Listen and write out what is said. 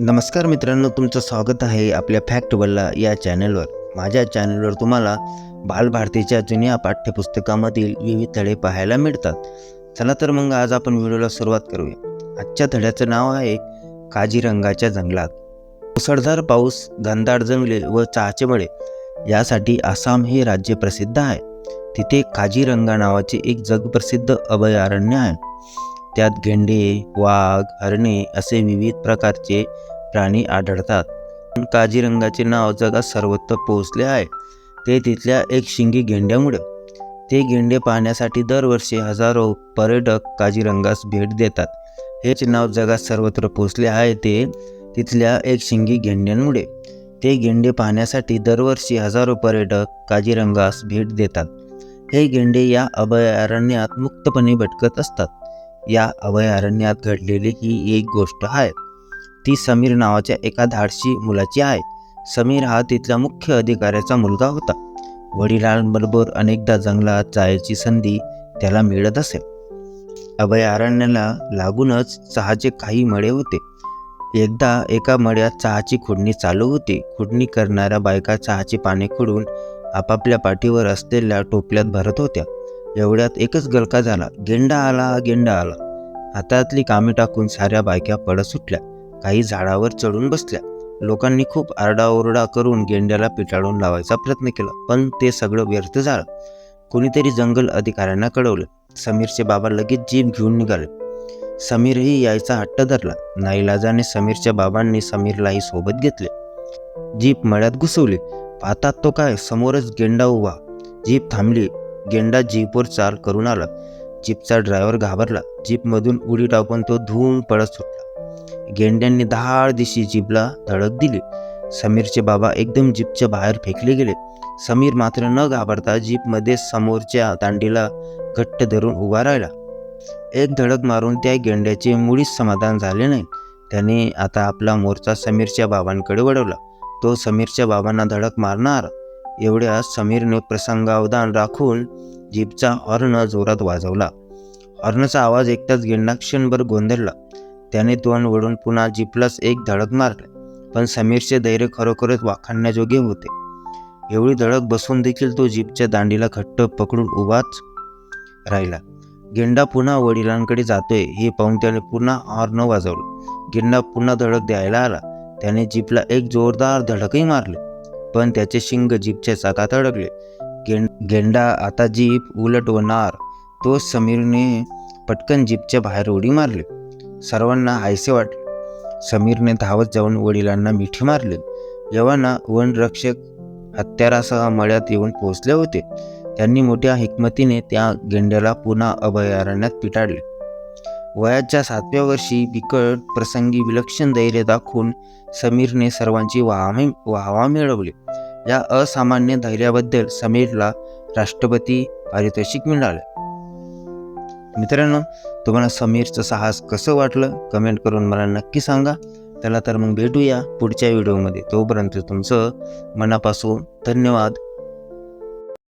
नमस्कार मित्रांनो तुमचं स्वागत आहे आपल्या फॅक्ट बल्ला या चॅनलवर. माझ्या चॅनलवर तुम्हाला बालभारतीच्या जुन्या पाठ्यपुस्तकामधील विविध धडे पाहायला मिळतात. चला तर मग आज आपण व्हिडिओला सुरुवात करूया. आजच्या धड्याचं नाव आहे काजीरंगाच्या जंगलात. मुसळधार पाऊस घनदाट जंगले व चहाचे मळे यासाठी आसाम हे राज्य प्रसिद्ध आहे. तिथे काजीरंगा नावाचे एक जगप्रसिद्ध अभयारण्य आहे. त्यात गेंडे वाघ हरणे असे विविध प्रकारचे प्राणी आढळतात. पण नाव जगात सर्वत्र पोहोचले आहे. ते तिथल्या एक शिंगी गेंड्यामुळे. ते गेंडे पाहण्यासाठी दरवर्षी हजारो पर्यटक काजीरंगास भेट देतात. हेच नाव जगात सर्वत्र पोचले आहे ते तिथल्या एक शिंगी गेंड्यांमुळे. ते गेंडे पाहण्यासाठी दरवर्षी हजारो पर्यटक काजीरंगास भेट देतात. हे गेंडे या अभयारण्यात मुक्तपणे भटकत असतात. या अभयारण्यात घडलेली ही एक गोष्ट आहे. ती समीर नावाच्या एका धाडशी मुलाची आहे. समीर हा तिथल्या मुख्य अधिकाऱ्याचा मुलगा होता. वडिलांबरोबर अनेकदा जंगलात जायची संधी त्याला मिळत असे. अभयारण्याला लागूनच चहाचे काही मळे होते. एकदा एका मळ्यात चहाची खुडणी चालू होती. खुडणी करणाऱ्या बायका चहाची पाने खुडून आपापल्या पाठीवर असलेल्या टोपल्यात भरत होत्या. एवढ्यात एकच गलका झाला. गेंडा आला गेंडा आला. हातातली कामे टाकून साऱ्या बायक्या पडत सुटल्या. काही झाडावर चढून बसल्या. लोकांनी खूप आरडाओरडा करून गेंड्याला पिटाळून लावायचा प्रयत्न केला पण ते सगळं व्यर्थ झालं. कुणीतरी जंगल अधिकाऱ्यांना कळवलं. समीरचे बाबा लगेच जीप घेऊन निघाले. समीरही यायचा हट्ट धरला. नाईलाजाने समीरच्या बाबांनी समीरलाही सोबत घेतले. जीप मळ्यात घुसवली. पाहतात तो काय? समोरच गेंडा उभा. जीप थांबली. गेंडा जीपवर चाल करून आला. जीपचा ड्रायव्हर घाबरला. जीपमधून उडी टाकून तो धूम पळत सुटला. गेंड्यांनी दहाड दिशी जीपला धडक दिली. समीरचे बाबा एकदम जीपच्या बाहेर फेकले गेले. समीर मात्र न घाबरता जीपमध्ये समोरच्या दांडीला घट्ट धरून उभा राहिला. एक धडक मारून त्या गेंड्याचे मुळीच समाधान झाले नाही. त्याने आता आपला मोर्चा समीरच्या बाबांकडे वळवला. तो समीरच्या बाबांना धडक मारणार. एवढ्या समीरने प्रसंगावधान राखून जीपचा हॉर्न जोरात वाजवला. हॉर्नचा आवाज एकटाच गेंडा क्षणभर गोंधळला. त्याने तोंड वळून पुन्हा जीपलाच एक धडक मारले पण समीरचे धैर्य खरोखरच वाखाणण्याजोगे होते. एवढी धडक बसून देखील तो जीपच्या दांडीला घट्ट पकडून उभाच राहिला. गेंडा पुन्हा वडिलांकडे जातोय हे पाहून त्याने पुन्हा हॉर्न वाजवलं. गेंडा पुन्हा धडक द्यायला आला. त्याने जीपला एक जोरदार धडकही मारले. पण त्याचे शिंग जीपच्या चाकात अडकले. गें गेंडा आता जीप उलट तो समीरने पटकन जीपच्या बाहेर उडी मारली. सर्वांना आयसे वाटले समीरने धावत जाऊन वडिलांना मिठी मारली. यवाना वनरक्षक हत्यारासह मळ्यात येऊन पोहोचले होते. त्यांनी मोठ्या हिकमतीने त्या गेंड्याला पुन्हा अभयारण्यात पिटाळले. वयाच्या सातव्या वर्षी बिकट प्रसंगी विलक्षण धैर्य दाखवून समीरने सर्वांची वाहमी वाहवा मिळवली. या असामान्य धैर्याबद्दल समीरला राष्ट्रपती पारितोषिक मिळालं. मित्रांनो तुम्हाला समीरचं साहस कसं वाटलं? कमेंट करून मला नक्की सांगा. चला तर मग भेटूया पुढच्या व्हिडिओमध्ये. तोपर्यंत तुमचं मनापासून धन्यवाद.